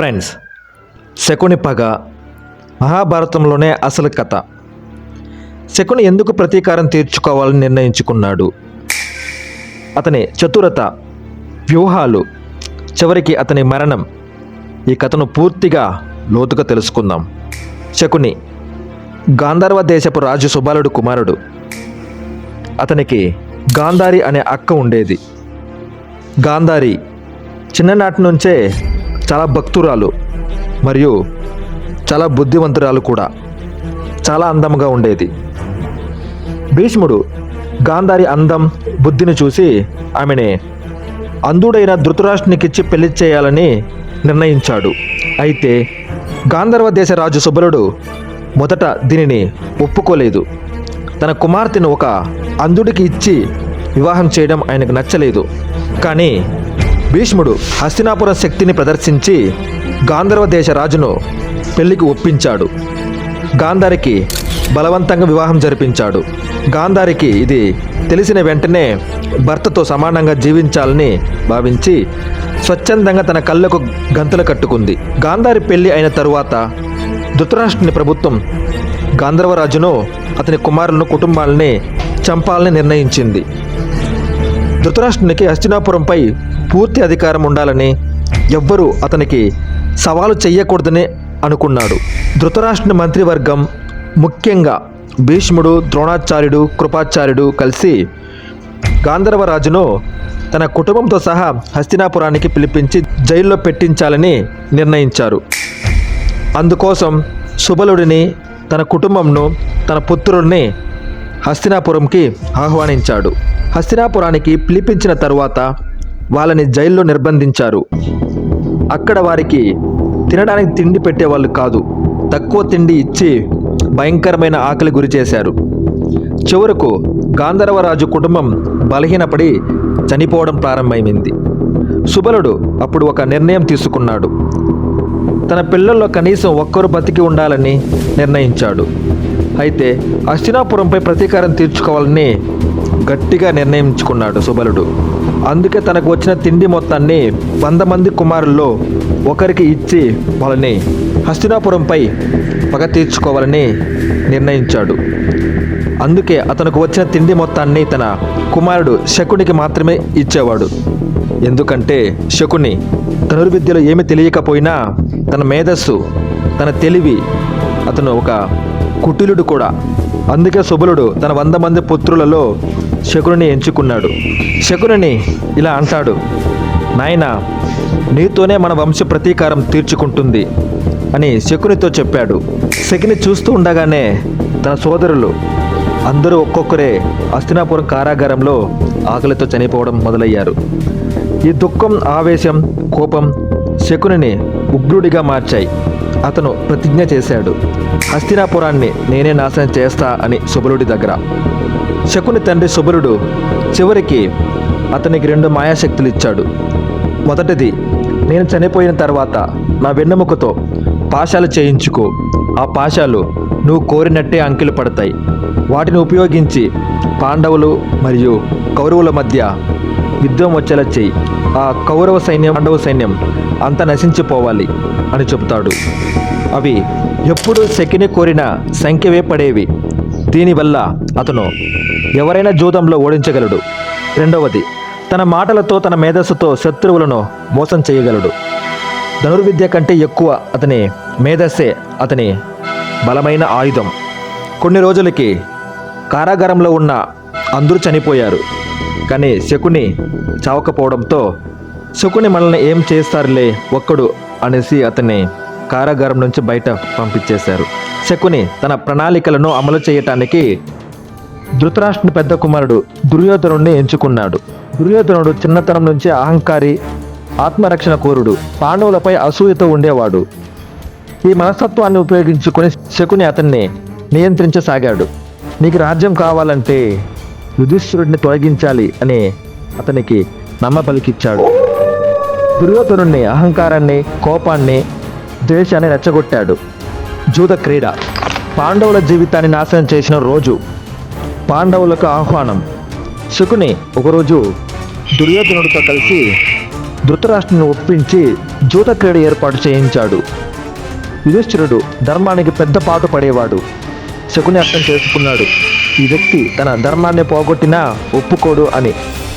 Friends Shakuni పగ మహాభారతంలోనే అసలు కథ. శకుని ఎందుకు ప్రతీకారం తీర్చుకోవాలని నిర్ణయించుకున్నాడు? అతని చతురత వ్యూహాలు చివరికి అతని మరణం ఈ కథను పూర్తిగా లోతుగా తెలుసుకుందాం. శకుని గాంధర్వ దేశపు రాజు సుబాలుడు కుమారుడు. అతనికి గాంధారి అనే అక్క ఉండేది. గాంధారి చిన్ననాటి నుంచే చాలా భక్తురాలు మరియు చాలా బుద్ధివంతురాలు కూడా. చాలా అందంగా ఉండేది. భీష్ముడు గాంధారి అందం బుద్ధిని చూసి ఆమెని అంధుడైన ధృతరాష్ట్రునికిచ్చి పెళ్ళి చేయాలని నిర్ణయించాడు. అయితే గాంధర్వ దేశ రాజు సుబలుడు మొదట దీనిని ఒప్పుకోలేదు. తన కుమార్తెను ఒక అంధుడికి ఇచ్చి వివాహం చేయడం ఆయనకు నచ్చలేదు. కానీ భీష్ముడు హస్తినాపురం శక్తిని ప్రదర్శించి గాంధర్వ దేశ రాజును పెళ్ళికి ఒప్పించాడు. గాంధారికి బలవంతంగా వివాహం జరిపించాడు. గాంధారికి ఇది తెలిసిన వెంటనే భర్తతో సమానంగా జీవించాలని భావించి స్వచ్ఛందంగా తన కళ్ళకు గంతలు కట్టుకుంది. గాంధారి పెళ్ళి అయిన తరువాత ధృతరాష్ట్రుని ప్రభుత్వం గాంధర్వరాజును అతని కుమారులను కుటుంబాలని చంపాలని నిర్ణయించింది. ధృతరాష్ట్రునికి హస్తినాపురంపై పూర్తి అధికారం ఉండాలని ఎవ్వరూ అతనికి సవాలు చెయ్యకూడదని అనుకున్నాడు. ధృతరాష్ట్ర మంత్రివర్గం ముఖ్యంగా భీష్ముడు ద్రోణాచార్యుడు కృపాచార్యుడు కలిసి గాంధర్వరాజును తన కుటుంబంతో సహా హస్తినాపురానికి పిలిపించి జైల్లో పెట్టించాలని నిర్ణయించారు. అందుకోసం సుబలుడిని తన కుటుంబంను తన పుత్రుల్ని హస్తినాపురంకి ఆహ్వానించాడు. హస్తినాపురానికి పిలిపించిన తరువాత వాళ్ళని జైల్లో నిర్బంధించారు. అక్కడ వారికి తినడానికి తిండి పెట్టేవాళ్ళు కాదు. తక్కువ తిండి ఇచ్చి భయంకరమైన ఆకలి గురి చేశారు. చివరకు గాంధర్వరాజు కుటుంబం బలహీనపడి చనిపోవడం ప్రారంభమైంది. సుబలుడు అప్పుడు ఒక నిర్ణయం తీసుకున్నాడు. తన పిల్లల్లో కనీసం ఒక్కరు బతికి ఉండాలని నిర్ణయించాడు. అయితే హస్తినాపురంపై ప్రతీకారం తీర్చుకోవాలని గట్టిగా నిర్ణయించుకున్నాడు సుబలుడు. అందుకే తనకు వచ్చిన తిండి మొత్తాన్ని వంద మంది కుమారుల్లో ఒకరికి ఇచ్చి వాళ్ళని హస్తినాపురంపై పగ తీర్చుకోవాలని నిర్ణయించాడు. అందుకే అతనికి వచ్చిన తిండి మొత్తాన్ని తన కుమారుడు శకునికి మాత్రమే ఇచ్చేవాడు. ఎందుకంటే శకుని ధనుర్విద్యలో ఏమి తెలియకపోయినా తన మేధస్సు తన తెలివి అతను ఒక కుటిలుడు కూడా. అందుకే సుబలుడు తన వంద మంది పుత్రులలో శకుని ఎంచుకున్నాడు. శకుని ఇలా అంటాడు నాయన నీతోనే మన వంశ ప్రతీకారం తీర్చుకుంటుంది అని శకునితో చెప్పాడు. శకుని చూస్తూ ఉండగానే తన సోదరులు అందరూ ఒక్కొక్కరే హస్తినాపురం కారాగారంలో ఆకలితో చనిపోవడం మొదలయ్యారు. ఈ దుఃఖం ఆవేశం కోపం శకునిని ఉగ్రుడిగా మార్చాయి. అతను ప్రతిజ్ఞ చేశాడు. హస్తినాపురాన్ని నేనే నాశనం చేస్తా అని సుబలుడి దగ్గర. శకుని తండ్రి సుబలుడు చివరికి అతనికి రెండు మాయాశక్తులు ఇచ్చాడు మొదటిది నేను చనిపోయిన తర్వాత నా వెన్నెముకతో పాశాలు చేయించుకో. ఆ పాశాలు నువ్వు కోరినట్టే అంకెలు పడతాయి. వాటిని ఉపయోగించి పాండవులు మరియు కౌరవుల మధ్య యుద్ధం వచ్చేలా చేయి. ఆ కౌరవ సైన్యం పాండవ సైన్యం అంతా నశించిపోవాలి అని చెబుతాడు. అవి ఎప్పుడు శకిని కోరిన సంఖ్యవే పడేవి. దీనివల్ల అతను ఎవరైనా జూదంలో ఓడించగలడు. రెండవది తన మాటలతో తన మేధస్సుతో శత్రువులను మోసం చేయగలడు. ధనుర్విద్య కంటే ఎక్కువ అతని మేధస్సే అతని బలమైన ఆయుధం. కొన్ని రోజులకి కారాగారంలో ఉన్న అందరూ చనిపోయారు. కానీ శకుని చావకపోవడంతో శకుని మనల్ని ఏం చేస్తారులే ఒక్కడు అనేసి అతన్ని కారాగారం నుంచి బయట పంపించేశారు. శకుని తన ప్రణాళికలను అమలు చేయటానికి ధృతరాష్ట్రుని పెద్ద కుమారుడు దుర్యోధనుడిని ఎంచుకున్నాడు. దుర్యోధనుడు చిన్నతనం నుంచి అహంకారి ఆత్మరక్షణ కోరుడు పాండవులపై అసూయతో ఉండేవాడు. ఈ మనస్తత్వాన్ని ఉపయోగించుకొని శకుని అతన్ని నియంత్రించసాగాడు. నీకు రాజ్యం కావాలంటే యుధిష్ఠిరుడిని తొలగించాలి అని అతనికి నమ్మబలికిచ్చాడు. దుర్యోధనుడిని అహంకారాన్ని కోపాన్ని ద్వేషాన్ని రెచ్చగొట్టాడు. జూద క్రీడ. పాండవుల జీవితాన్ని నాశనం చేసిన రోజు. పాండవులకు ఆహ్వానం. శకుని ఒకరోజు దుర్యోధనుడితో కలిసి ధృతరాష్ట్రుని ఒప్పించి జూత క్రీడ ఏర్పాటు చేయించాడు. యుధిష్ఠిరుడు ధర్మానికి పెద్ద పాటు పడేవాడు. శకుని అర్థం చేసుకున్నాడు. ఈ వ్యక్తి తన ధర్మాన్ని పోగొట్టినా ఒప్పుకోడు అని.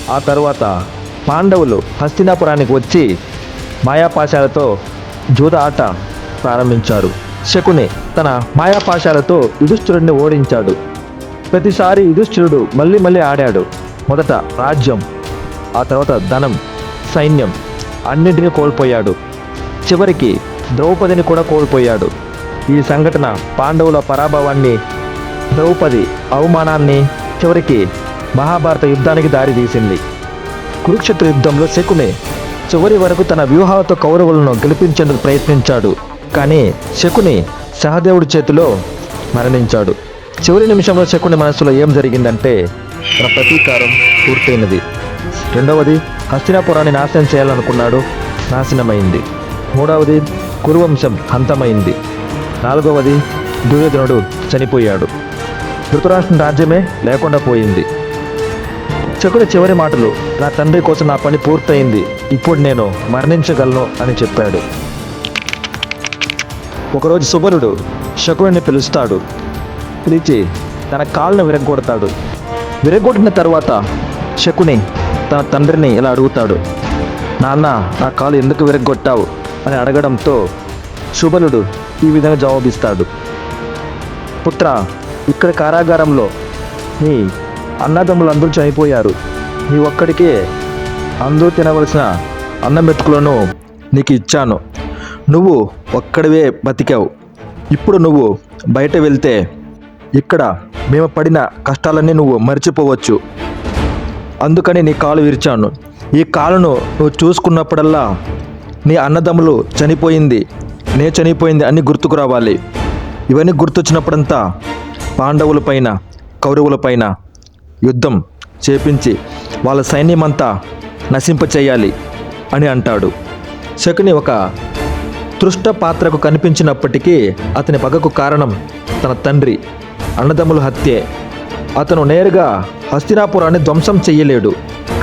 ఆ తర్వాత పాండవులు హస్తినాపురానికి వచ్చి మాయాపాశాలతో జూద ఆట ప్రారంభించారు. శకుని తన మాయాపాశాలతో యుధిష్ఠిరుడిని ఓడించాడు. ప్రతిసారి యుధిష్ఠిరుడు మళ్ళీ మళ్ళీ ఆడాడు. మొదట రాజ్యం ఆ తర్వాత ధనం సైన్యం అన్నింటినీ కోల్పోయాడు. చివరికి ద్రౌపదిని కూడా కోల్పోయాడు. ఈ సంఘటన పాండవుల పరాభవాన్ని ద్రౌపది అవమానాన్ని చివరికి మహాభారత యుద్ధానికి దారితీసింది. కురుక్షేత్ర యుద్ధంలో శకుని చివరి వరకు తన వ్యూహాలతో కౌరవులను గెలిపించేందుకు ప్రయత్నించాడు. కానీ శకుని సహదేవుడి చేతిలో మరణించాడు. చివరి నిమిషంలో శకుని మనసులో ఏం జరిగిందంటే తన ప్రతీకారం పూర్తయినది. రెండవది హస్తినాపురాన్ని నాశనం చేయాలనుకున్నాడు నాశనమైంది. మూడవది కురువంశం అంతమైంది. నాలుగవది దుర్యోధనుడు చనిపోయాడు. ధృతరాష్ట్రం రాజ్యమే లేకుండా పోయింది. శకుని చివరి మాటలు నా తండ్రి కోసం నా పని పూర్తయింది. ఇప్పుడు నేను మరణించగలను అని చెప్పాడు. ఒకరోజు సుబరుడు శకుడిని పిలుస్తాడు. పిలిచి తన కాళ్ళను విరగొడతాడు విరగొట్టిన తర్వాత శకుని తన తండ్రిని ఇలా అడుగుతాడు. నాన్న నా కాలు ఎందుకు విరగొట్టావు అని అడగడంతో శుబలుడు ఈ విధంగా జవాబిస్తాడు. పుత్ర ఇక్కడ కారాగారంలో నీ అన్నదమ్ములు అందరూ చనిపోయారు. నీ ఒక్కడికే అందరూ తినవలసిన అన్నం మెతుకులను నీకు ఇచ్చాను. నువ్వు ఒక్కడివే బతికావు. ఇప్పుడు నువ్వు బయట వెళ్తే ఇక్కడ మేము పడిన కష్టాలన్నీ నువ్వు మర్చిపోవచ్చు. అందుకని నీ కాలు విరిచాను. ఈ కాలును నువ్వు చూసుకున్నప్పుడల్లా నీ అన్నదమ్ములు చనిపోయింది. నే చనిపోయింది అని గుర్తుకు రావాలి. ఇవన్నీ గుర్తొచ్చినప్పుడంతా పాండవులపైన కౌరవులపైన యుద్ధం చేపించి వాళ్ళ సైన్యమంతా నశింపచేయాలి అని అంటాడు. శకుని ఒక తృష్ట పాత్రకు కనిపించినప్పటికీ అతని పగకు కారణం తన తండ్రి. అన్నదమ్ముల హత్యే. అతను నేరుగా హస్తినాపురాన్ని ధ్వంసం చెయ్యలేడు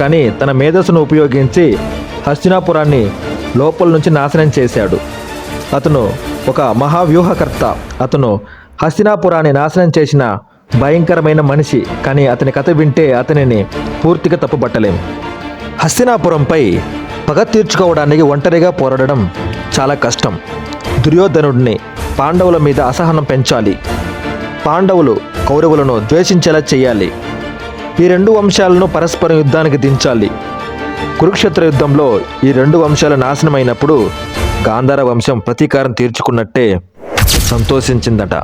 కానీ తన మేధస్సును ఉపయోగించి హస్తినాపురాన్ని లోపల నుంచి నాశనం చేశాడు. అతను ఒక మహావ్యూహకర్త. అతను హస్తినాపురాన్ని నాశనం చేసిన భయంకరమైన మనిషి కానీ అతని కథ వింటే అతనిని పూర్తిగా తప్పుబట్టలేం. హస్తినాపురంపై పగ తీర్చుకోవడానికి ఒంటరిగా పోరాడడం చాలా కష్టం. దుర్యోధనుడిని పాండవుల మీద అసహనం పెంచాలి. పాండవులు కౌరవులను ద్వేషించేలా చేయాలి. ఈ రెండు వంశాలను పరస్పరం యుద్ధానికి దించాలి. కురుక్షేత్ర యుద్ధంలో ఈ రెండు వంశాలు నాశనమైనప్పుడు గాంధార వంశం ప్రతీకారం తీర్చుకున్నట్టే సంతోషించిందట.